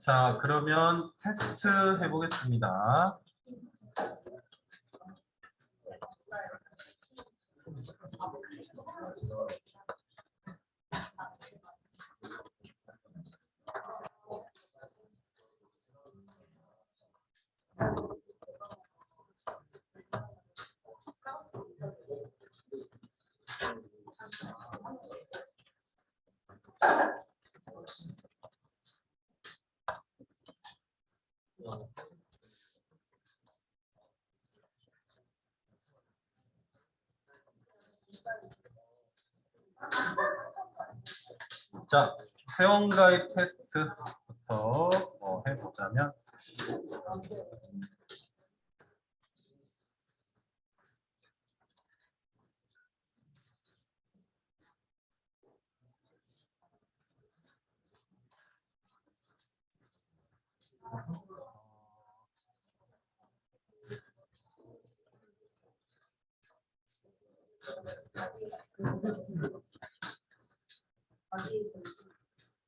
자, 그러면 테스트 해보겠습니다. 자, 회원가입 테스트부터 뭐 해보자면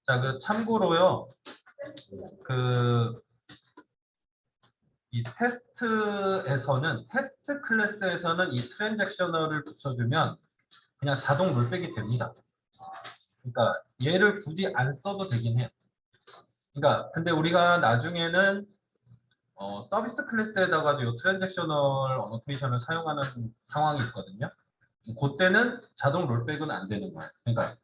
자, 그 참고로요. 그 이 테스트에서는 테스트 클래스에서는 이 트랜잭셔널을 붙여주면 그냥 자동 롤백이 됩니다. 그러니까 얘를 굳이 안 써도 되긴 해요. 그러니까 근데 우리가 나중에는 어, 서비스 클래스에다가도 이 트랜잭셔널 어노테이션을 사용하는 상황이 있거든요. 그때는 자동 롤백은 안 되는 거예요. 그러니까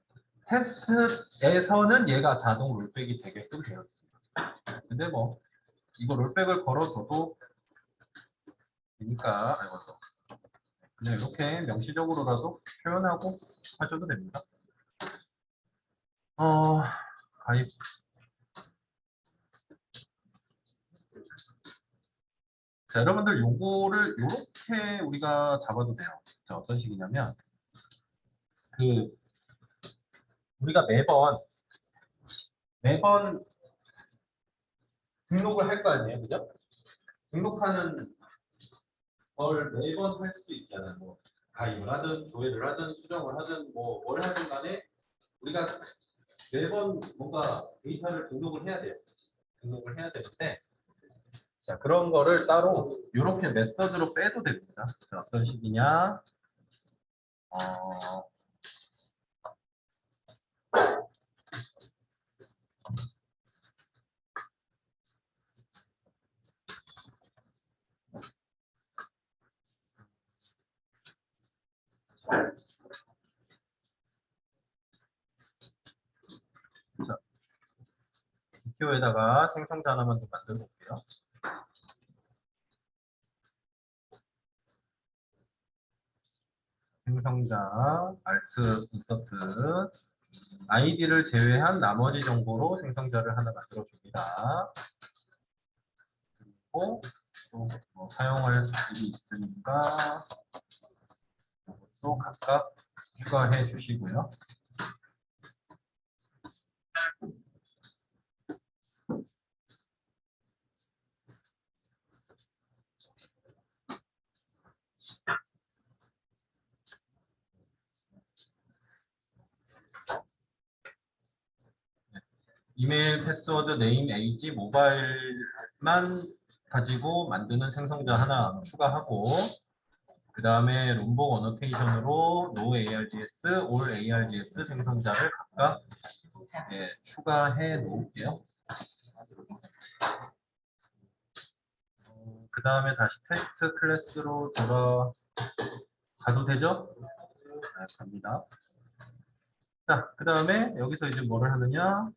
테스트에서는 얘가 자동 롤백이 되게끔 되어 있습니다. 근데 뭐 이거 롤백을 걸어줘도 되니까 또 그냥 이렇게 명시적으로라도 표현하고 하셔도 됩니다. 어 가입 자 여러분들 요거를 요렇게 우리가 잡아도 돼요. 자 어떤 식이냐면 그 우리가 매번 매번 등록을 할 거 아니에요, 그죠? 등록하는 걸 매번 할 수 있잖아요. 뭐 가입을 하든 조회를 하든 수정을 하든 뭐 뭘 하든 간에 우리가 매번 뭔가 데이터를 등록을 해야 돼요. 등록을 해야 되는데 자 그런 거를 따로 이렇게 메서드로 빼도 됩니다. 자, 어떤 식이냐? 어, 기호에다가 생성자 하나만 더 만들어 볼게요. 생성자, alt, insert, id를 제외한 나머지 정보로 생성자를 하나 만들어 줍니다. 그리고 또 뭐 사용할 일이 있으니까 이것도 각각 추가해 주시고요. 이메일, 패스워드, 네임, 에이지, 모바일만 가지고 만드는 생성자 하나 추가하고 그 다음에 롬복 어노테이션으로 no args, all args 생성자를 각각 예, 추가해 놓을게요. 그 다음에 다시 테스트 클래스로 돌아가도 되죠? 네, 갑니다. 자, 그 다음에 여기서 이제 뭐를 하느냐?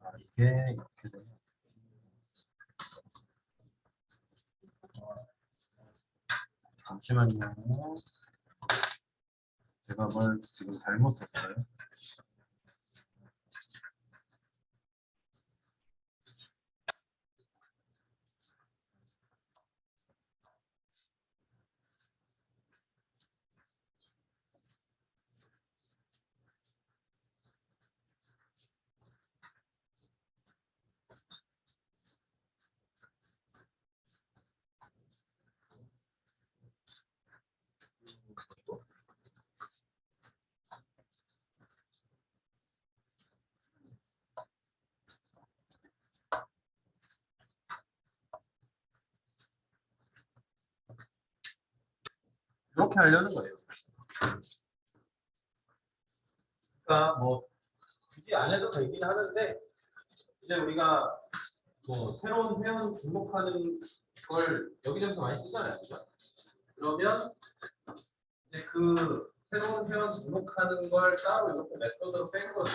아, 이게 이렇게 되네. 잠시만요. 제가 뭘 지금 잘못 썼어요. 이렇게 하려는 거예요. 그러니까 뭐 굳이 안 해도 되긴 하는데 이제 우리가 뭐 새로운 회원 등록하는 걸 여기저기서 많이 쓰잖아요, 그죠? 그러면 이제 그 새로운 회원 등록하는 걸 따로 이렇게 메서드로 뺀 거죠.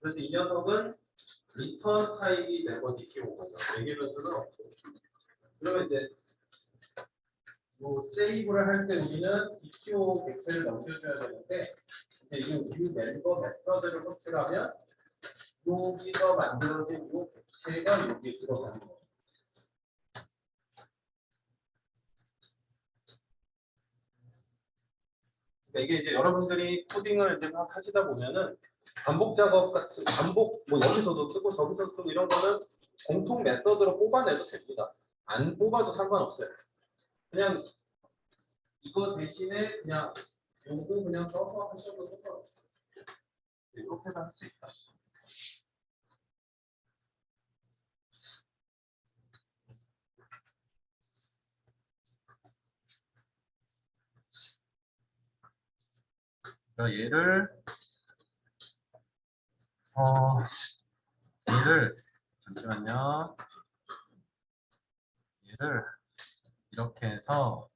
그래서 이 녀석은 리턴 타입이 이렇게 온 거죠. 매개 변수는 없고. 그러면 이제 뭐 세이브를 할 때 우리는 ETO 객체를 넘겨줘야 되는데 이제 이 new 멤버 메서드를 호출하면 여기서 만들어진 이 객체가 여기에 들어가는 거예요. 그러니까 이게 이제 여러분들이 코딩을 이제 막 하시다 보면은 반복 작업 같은 반복 뭐 여기서도 쓰고 저기서 쓰고 이런 거는 공통 메서드로 뽑아내도 됩니다. 안 뽑아도 상관없어요. 그냥 이거 대신에 그냥 요거 그냥 써서 하셔도 상관없어요. 이렇게도 할수 있다. 자, 얘를 어 얘를 잠시만요. 얘를 이렇게 해서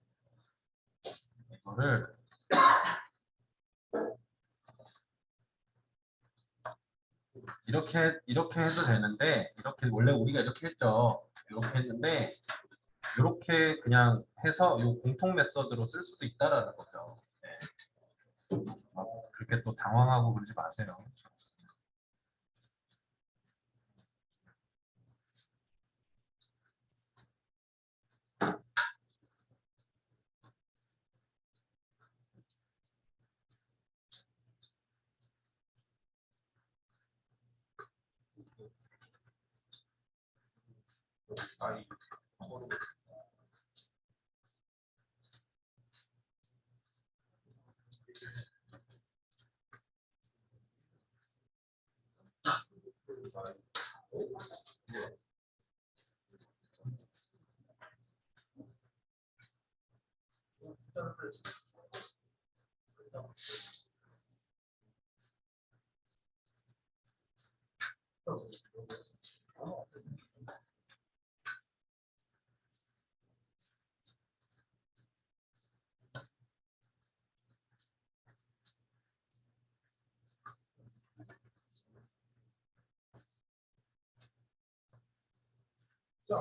이거를 이렇게 이렇게 해도 되는데 이렇게 원래 우리가 이렇게 했죠. 이렇게 했는데 이렇게 그냥 해서 이 공통 메서드로 쓸 수도 있다라는 거죠. 네. 막 그렇게 또 당황하고 그러지 마세요. 아 이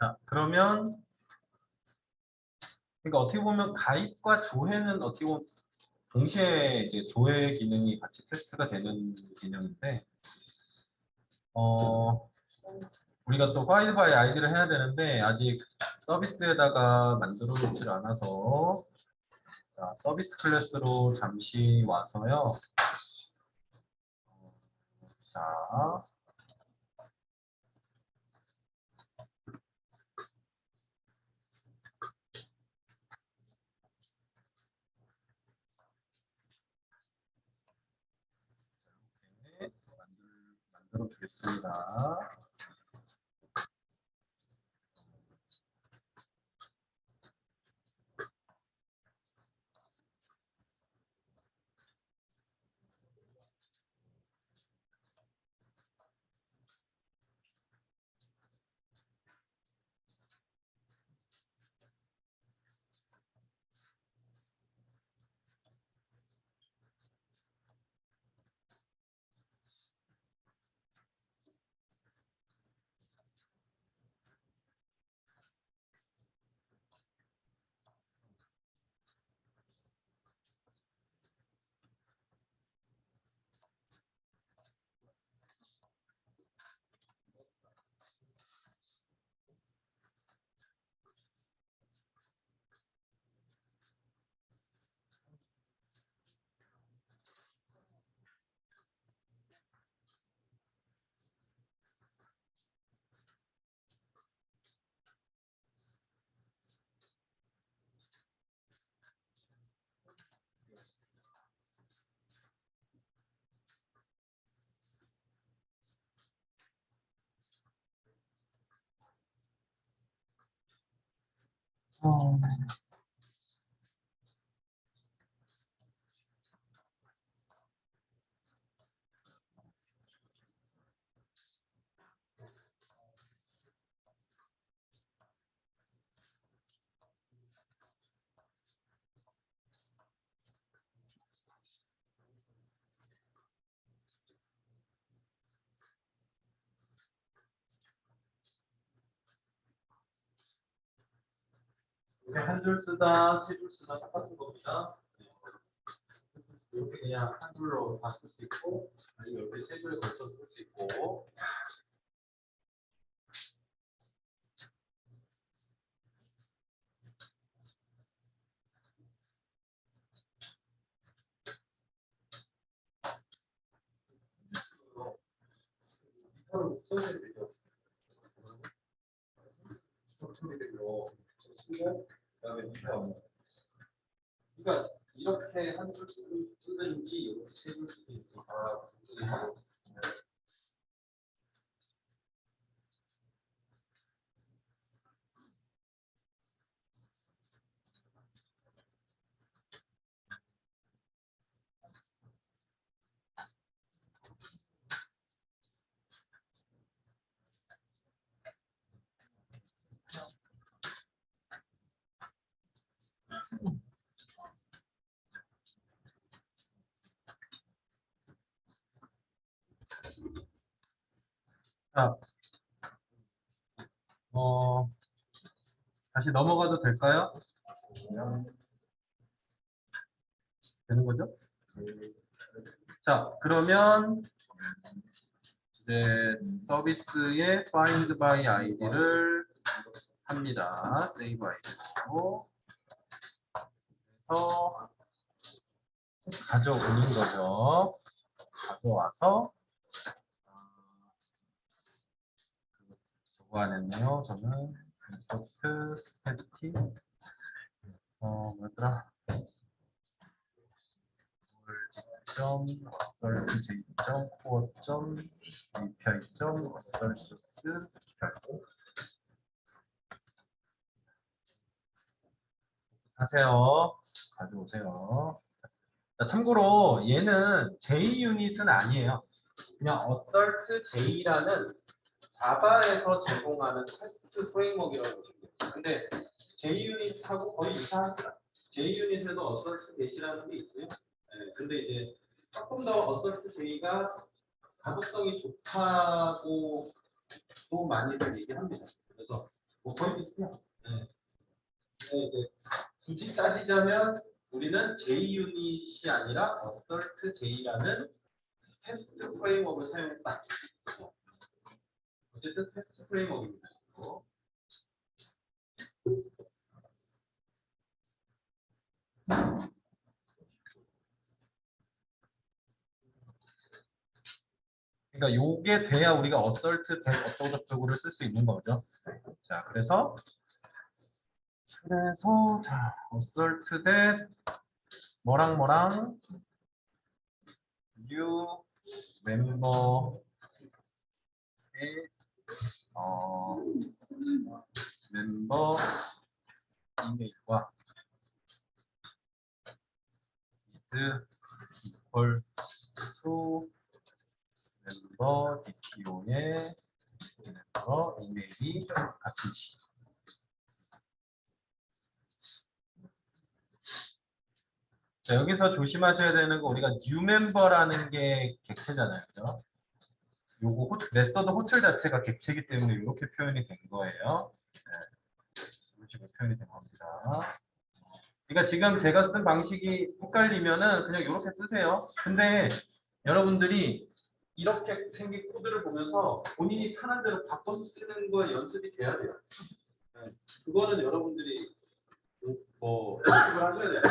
자, 그러면 그러니까 어떻게 보면 가입과 조회는 어떻게 보면 동시에 이제 조회 기능이 같이 테스트가 되는 개념인데 어 우리가 또 파일 바이 아이디를 해야 되는데 아직 서비스에다가 만들어 놓질 않아서 자, 서비스 클래스로 잠시 와서요. 자, 만들어 주겠습니다. 어. 이게 한줄 쓰다, 세 줄 쓰다 똑같은 겁니다. 이렇게 그냥 한 줄로 다 쓸 수 있고, 아니면 이렇게 세 줄에 걸쳐 쓸수 있고. 되죠. 소리대로 쓰고 그러니까 이렇게 한 줄 쓰든지 이렇게 세 줄 쓰든지 다 자, 어, 다시 넘어가도 될까요? 되는 거죠? 자, 그러면 이제 서비스의 find by id를 합니다. save id로 그래서 가져오는 거죠. 가져와서 저거 안 했네요. 저는 임포트 스태틱 어 뭐였더라? 점 assert j 점 코어 점 api 점 assert 결국 하세요. 가져오세요. 자, 참고로 얘는 J 유닛은 아니에요. 그냥 assert J라는 자바에서 제공하는 테스트 프레임워크라고 보시면 돼요. 근데 JUnit하고 거의 유사합니다. JUnit에도 assert J라는 게 있고요. 네, 근데 이제 조금 더 assert J가 가독성이 좋다고 또 많이들 얘기합니다. 그래서 뭐 거의 비슷해요. 네. 이제 굳이 따지자면 우리는 JUnit이 아니라 assert J라는 테스트 프레임워크를 사용했다. 어쨌든 테스트 프레임워크입니다. 그러니까 요게 돼야 우리가 어설트 대 어쩌고저쩌고를 쓸수 있는 거죠. 자, 그래서 그래서 자, 어설트 대 뭐랑 뭐랑 new 멤버의 어, 멤버 이메일과 is equal to 멤버 DPO의 멤버 이메일이 같은지 자, 여기서 조심하셔야 되는 거 우리가 new 멤버라는 게 객체잖아요. 그죠? 요거 호, 메서드 호출 자체가 객체이기 때문에 이렇게 표현이 된 거예요. 네. 이런 식으로 표현이 된 겁니다. 그러니까 지금 제가 쓴 방식이 헷갈리면은 그냥 이렇게 쓰세요. 근데 여러분들이 이렇게 생긴 코드를 보면서 본인이 편한 대로 바꿔서 쓰는 거에 연습이 돼야 돼요. 네. 그거는 여러분들이 뭐 연습을 하셔야 돼요.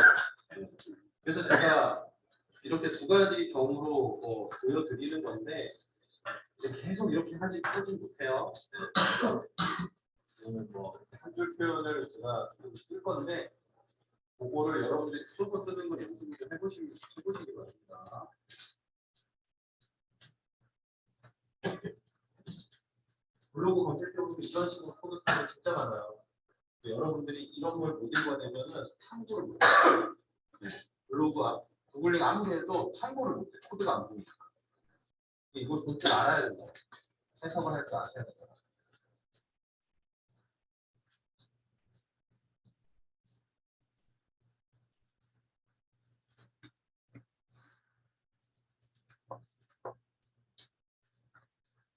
네. 그래서 제가 이렇게 두 가지 경우로 뭐 보여드리는 건데 이제 계속 이렇게 하지 하진 못해요. 오늘 뭐한 줄 표현을 제가 좀쓸 건데 그거를 여러분들이 무조건 쓰는 거 연습 좀 해보시 해보시기 바랍니다. 블로그 검색해보면 이런 식으로 코드 쓰는 거 진짜 많아요. 여러분들이 이런 걸 못 읽어내면은 참고를 못해요. 네. 블로그 아- 구글링 아무리 해도 참고를 못해. 코드가 안 보이니까. 이거 볼줄 알아야 된다. 해석을 할 줄 아셔야 된다.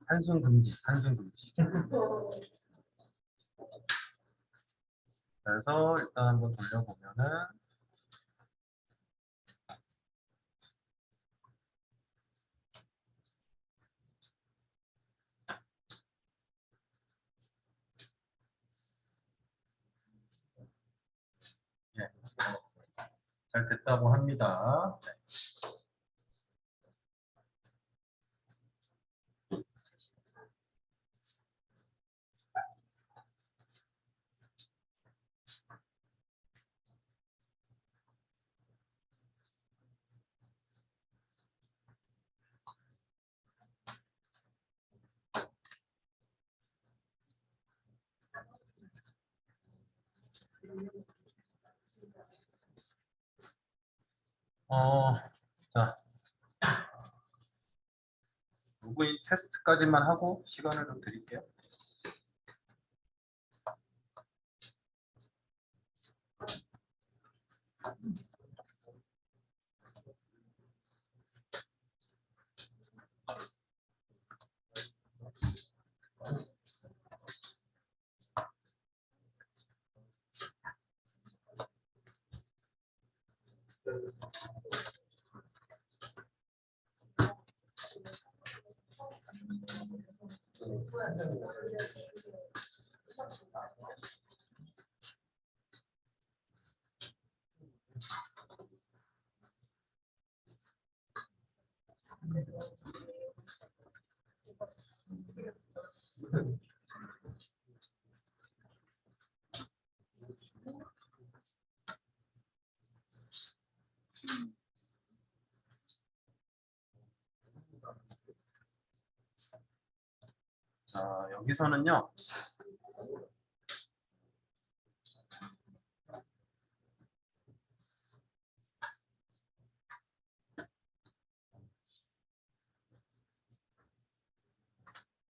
한숨 금지, 한숨 금지. 그래서 일단 한번 돌려보면은 네. 잘 됐다고 합니다. 네. 어, 자. 로그인 테스트까지만 하고 시간을 좀 드릴게요. 자, 여기서는요.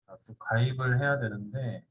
자, 또 가입을 해야 되는데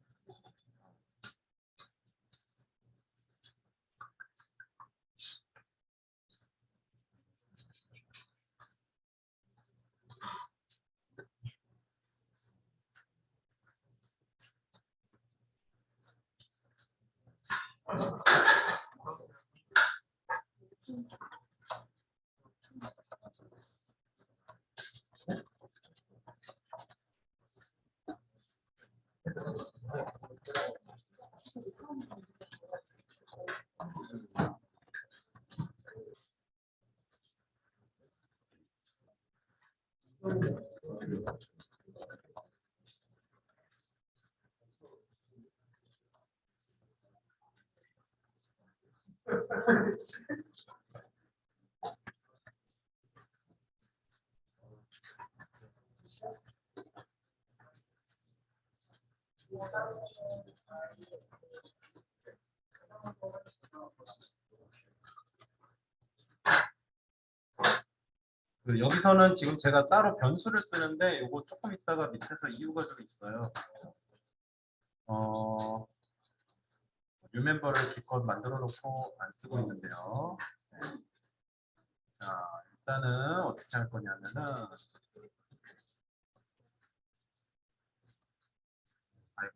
그 여기서는 지금 제가 따로 변수를 쓰는데 요거 조금 있다가 밑에서 이유가 좀 있어요. 어, 유멤버를 기껏 만들어 놓고 안 쓰고 있는데요. 네. 자, 일단은 어떻게 할 거냐면은 아이고.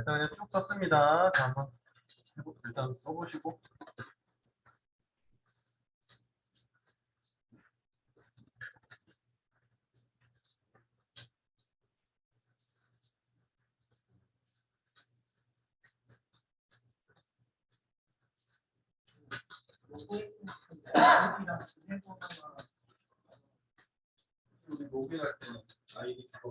일단 그냥 쭉 썼습니다. 자, 한번 일단 써보시고. 로그인할 때는 아이디 그거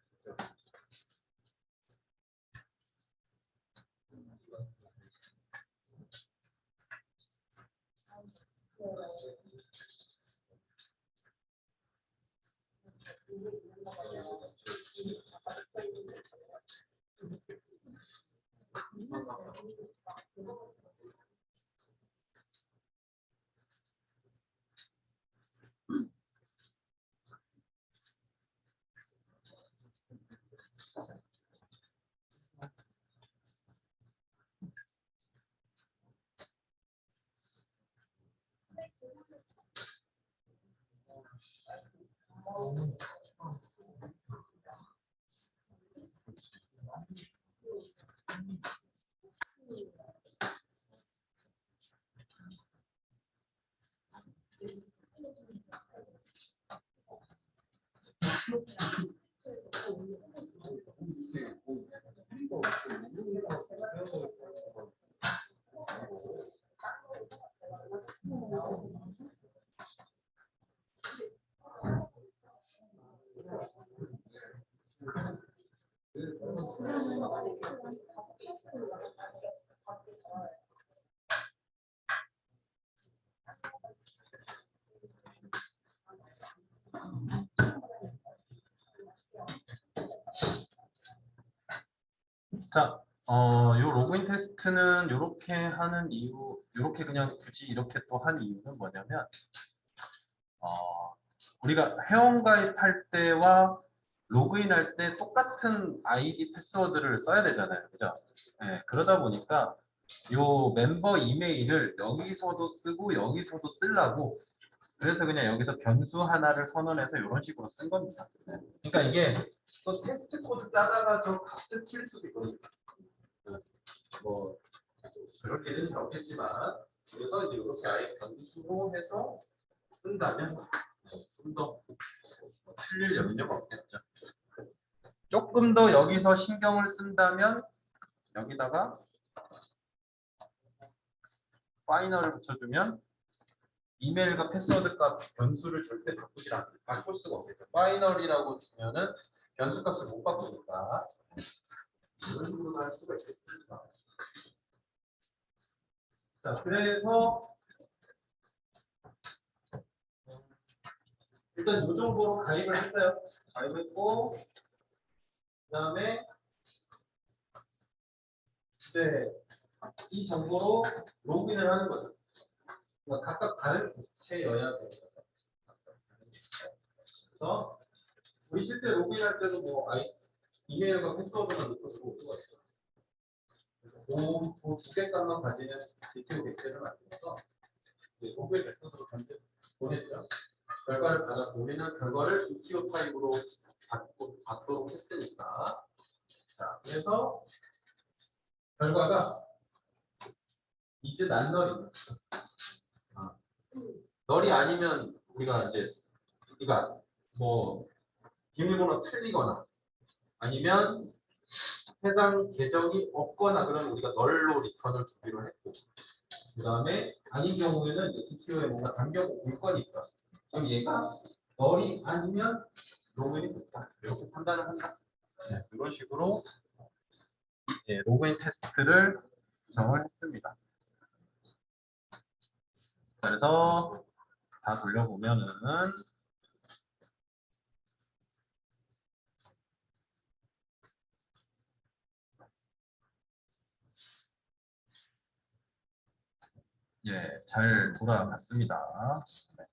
Thank you. 자, 어, 요 로그인 테스트는 이렇게 하는 이유, 이렇게 그냥 굳이 이렇게 또 한 이유는 뭐냐면, 어, 우리가 회원가입할 때와 로그인할 때 똑같은 아이디 패스워드를 써야 되잖아요. 그죠? 네, 그러다 보니까 요 멤버 이메일을 여기서도 쓰고 여기서도 쓰려고 그래서 그냥 여기서 변수 하나를 선언해서 이런 식으로 쓴 겁니다. 네. 그러니까 이게 또 테스트 코드 짜다가 저 값을 칠 수도 있거든요. 네. 뭐 그렇게는 잘 없겠지만 그래서 이렇게 아예 변수로 해서 쓴다면 좀더 틀릴 염려가 없겠죠. 조금 더 여기서 신경을 쓴다면 여기다가 파이널을 붙여주면 이메일과 패스워드 값 변수를 절대 바꾸지 않 바꿀 수가 없겠죠. 파이널이라고 주면은 변수 값을 못 바꾸니까 이런 식으로 할 수가 있겠습니다. 자, 그래서 일단 이 정도로 가입을 했어요. 가입했고 그 다음에 이제 이 정보로 로그인을 하는 거죠. 그러니까 각각 다른 객체여야 됩니다. 그래서 우리 실제 로그인할 때도 뭐 아이 이메일과 패스워드만 넣고 들어올 수가 있어요. 그두 개값만 가지는 디테일 객체를 만들어서 이제 로그인 패스워드로 견제 보냈죠. 결과를 받아 우리는 결과를 ETO 타입으로 받고, 받도록 했으니까 자 그래서 결과가 이제 난널입니다. 아, 널이 아니면 우리가 이제 우리가 뭐 비밀번호 틀리거나 아니면 해당 계정이 없거나 그러면 우리가 널로 리턴을 주기로 했고 그 다음에 아닌 경우에는 이제 CTO에 뭔가 잠겨고 볼 거니까 그럼 얘가 널이 아니면 로그인이 됐다. 이렇게 판단을 한다. 네, 이런 식으로 예, 로그인 테스트를 구성을 했습니다 그래서 다 돌려보면은 예, 잘 돌아갔습니다. 네.